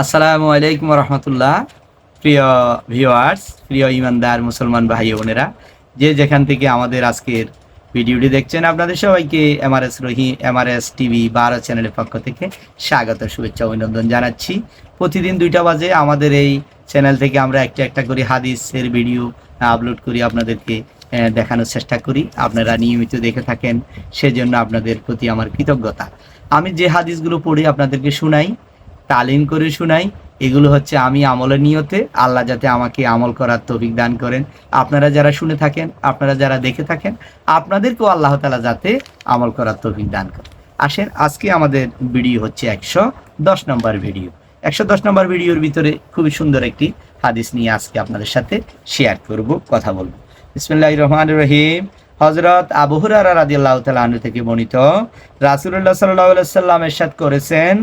আসসালামু আলাইকুম রহমতুল্লাহ প্রিয় ভিওয়ার্স প্রিয় ইমানদার মুসলমান ভাই বোনেরা, যে যেখান থেকে আমাদের আজকের ভিডিওটি দেখছেন, আপনাদের সবাইকে এমআরএস রহি, এমআরএস টিভি বারো চ্যানেলের পক্ষ থেকে স্বাগত, শুভেচ্ছা, অভিনন্দন জানাচ্ছি। প্রতিদিন দুইটা বাজে, আমাদের এই চ্যানেল থেকে আমরা একটা একটা করে হাদিসের ভিডিও আপলোড করি, আপনাদেরকে দেখানোর চেষ্টা করি। আপনারা নিয়মিত দেখে থাকেন, সেজন্য আপনাদের প্রতি আমার কৃতজ্ঞতা। আমি যে হাদিসগুলো পড়ি, আপনাদেরকে শোনাই। তালিম করে শুনাই। এগুলো হচ্ছে আমি আমলের নিয়তে, আল্লাহ যাতে আমাকে আমল করার তৌফিক দান করেন। আপনারা যারা শুনে থাকেন, আপনারা যারা দেখে থাকেন, আপনাদেরকেও আল্লাহ তালা যাতে আমল করার তৌফিক দান করেন। আসেন, আজকে আমাদের ভিডিও হচ্ছে একশো দশ নম্বর ভিডিও। একশো দশ নম্বর ভিডিওর ভিতরে খুবই সুন্দর একটি হাদিস নিয়ে আজকে আপনাদের সাথে শেয়ার করব, কথা বলব। বিসমিল্লাহ রহমান রহিম। হজরত আবু হুরারা রাদিয়াল্লাহু তাআলা থেকে বর্ণিত। রাসূলুল্লাহ সাল্লাল্লাহু আলাইহি সাল্লাম ইরশাদ করেছেন,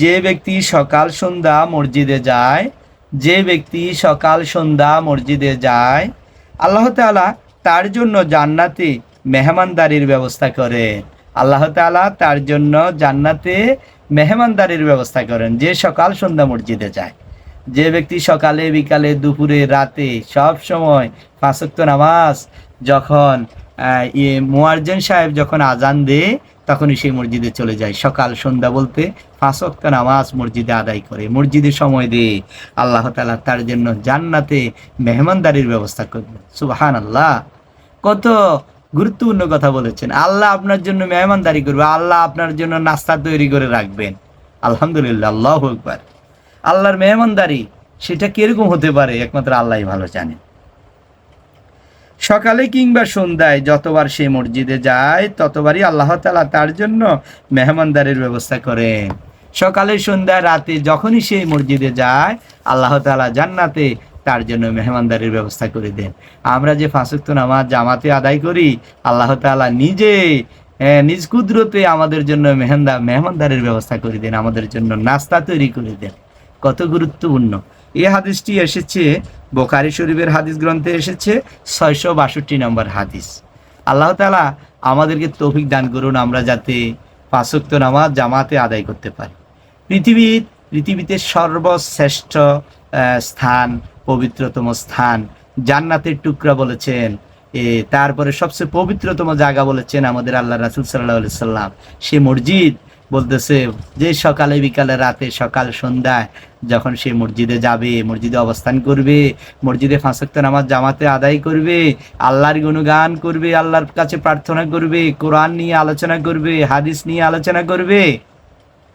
যে ব্যক্তি সকাল সন্ধ্যা মসজিদে যায়, যে ব্যক্তি সকাল সন্ধ্যা মসজিদে যায়, আল্লাহ তাআলা তার জন্য জান্নাতে মেহমানদারির ব্যবস্থা করে। আল্লাহ তাআলা তার জন্য জান্নাতে মেহমানদারির ব্যবস্থা করেন, যে সকাল সন্ধ্যা মসজিদে যায়। যে ব্যক্তি সকালে, বিকালে, দুপুরে, রাতে সব সময় পাঁচক্ত নামাজ, যখন মুয়ার্জেন সাহেব যখন আজান দেয়, তখনই সেই মসজিদে চলে যায়। সকাল সন্ধ্যা বলতে পাঁচক্ত নামাজ মসজিদে আদায় করে। মসজিদে সময় দিয়ে আল্লাহ তালা তার জন্য জান্নাতে মেহমানদারির ব্যবস্থা করবেন। সুবাহান আল্লাহ কত গুরুত্বপূর্ণ কথা বলেছেন। আল্লাহ আপনার জন্য মেহমানদারি করবে, আল্লাহ আপনার জন্য নাস্তা তৈরি করে রাখবেন। আলহামদুলিল্লাহ, আল্লাহ একবার আল্লাহর মেহমানদারি, সেটা কীরকম হতে পারে? একমাত্র আল্লাহ ভালো জানেন সকালে কিংবা সন্ধ্যায় যতবার সে মসজিদে যায়, ততবারই আল্লাহ তালা তার জন্য মেহমানদারের ব্যবস্থা করেন। সকালে সন্ধ্যায় রাতে যখনই সেই মসজিদে যায়, আল্লাহ তালা জান্নাতে তার জন্য মেহমানদারির ব্যবস্থা করে দেন। আমরা যে ফাঁসুক্ত নামাজ জামাতে আদায় করি, আল্লাহ তালা নিজে নিজ কুদরতে আমাদের জন্য মেহন্দা, মেহমানদারির ব্যবস্থা করে দেন, আমাদের জন্য নাস্তা তৈরি করে দেন। কত গুরুত্বপূর্ণ। এই হাদিসটি এসেছে বোখারি শরীফের হাদিস গ্রন্থে এসেছে ছয়শো বাষট্টি নম্বর হাদিস। আল্লাহ তালা আমাদেরকে তৌফিক দান করুন, আমরা যাতে পাঁচক্ত নামাজ জামাতে আদায় করতে পারি। পৃথিবীর, পৃথিবীতে সর্বশ্রেষ্ঠ স্থান, পবিত্রতম স্থান জান্নাতের টুকরা বলেছেন। এ, তারপরে সবচেয়ে পবিত্রতম জায়গা বলেছেন আমাদের আল্লাহ রাসুল সাল্লাহ সাল্লাম সে মসজিদ বলতেছে যে সকালে বিকালে রাতে সকাল সন্ধ্যায় যখন সে মসজিদে যাবে, মসজিদে অবস্থান করবে, মসজিদে ফাঁসক্ত নামাজ জামাতে আদায় করবে, আল্লাহর গুণগান করবে, আল্লাহর কাছে প্রার্থনা করবে, কোরআন নিয়ে আলোচনা করবে, হাদিস নিয়ে আলোচনা করবে,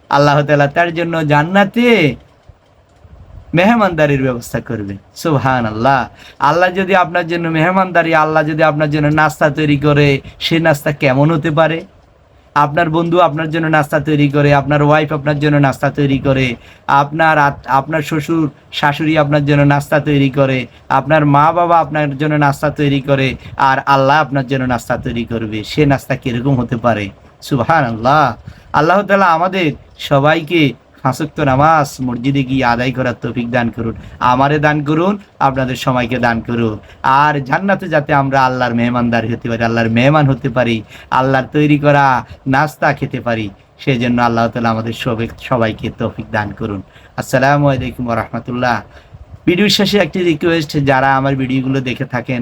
আল্লাহ তাআলা তার জন্য জান্নাতে মেহমানদারির ব্যবস্থা করবে। সুবহান আল্লাহ আল্লাহ যদি আপনার জন্য মেহমানদারি, আল্লাহ যদি আপনার জন্য নাস্তা তৈরি করে, সে নাস্তা কেমন হতে পারে? আপনার বন্ধু আপনার জন্য নাস্তা তৈরি করে, আপনার ওয়াইফ আপনার জন্য নাস্তা তৈরি করে, আপনার আপনার শ্বশুর, শাশুড়ি আপনার জন্য নাস্তা তৈরি করে, আপনার মা বাবা আপনার জন্য নাস্তা তৈরি করে, আর আল্লাহ আপনার জন্য নাস্তা তৈরি করবে। সে নাস্তা কীরকম হতে পারে? সুবহান আল্লাহ আল্লাহ তালা আমাদের সবাইকে ফাঁসক্ত নামাজ, মসজিদে গিয়ে আদায় করার তৌফিক দান করুন। আমারে দান করুন, আপনাদের সময়কে দান করুন। আর জান্নাতে যাতে আমরা আল্লাহর মেহমানদার হতে পারি, আল্লাহর মেহমান হতে পারি, আল্লাহর তৈরি করা নাস্তা খেতে পারি সেই জন্য আল্লাহ তালা আমাদের সবাই সবাইকে তৌফিক দান করুন। আসসালামু আলাইকুম রহমতুল্লাহ। ভিডিওর শেষে একটি রিকোয়েস্ট যারা আমার ভিডিওগুলো দেখে থাকেন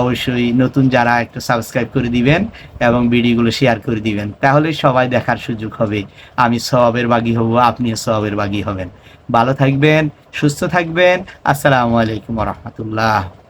অবশ্যই নতুন যারা একটু সাবস্ক্রাইব করে দিবেন এবং ভিডিওগুলো শেয়ার করে দিবেন, তাহলে সবাই দেখার সুযোগ হবে। আমি সবের বাগি হব, আপনিও সবের বাগি হবেন। ভালো থাকবেন, সুস্থ থাকবেন। আসসালামু আলাইকুম রহমতুল্লাহ।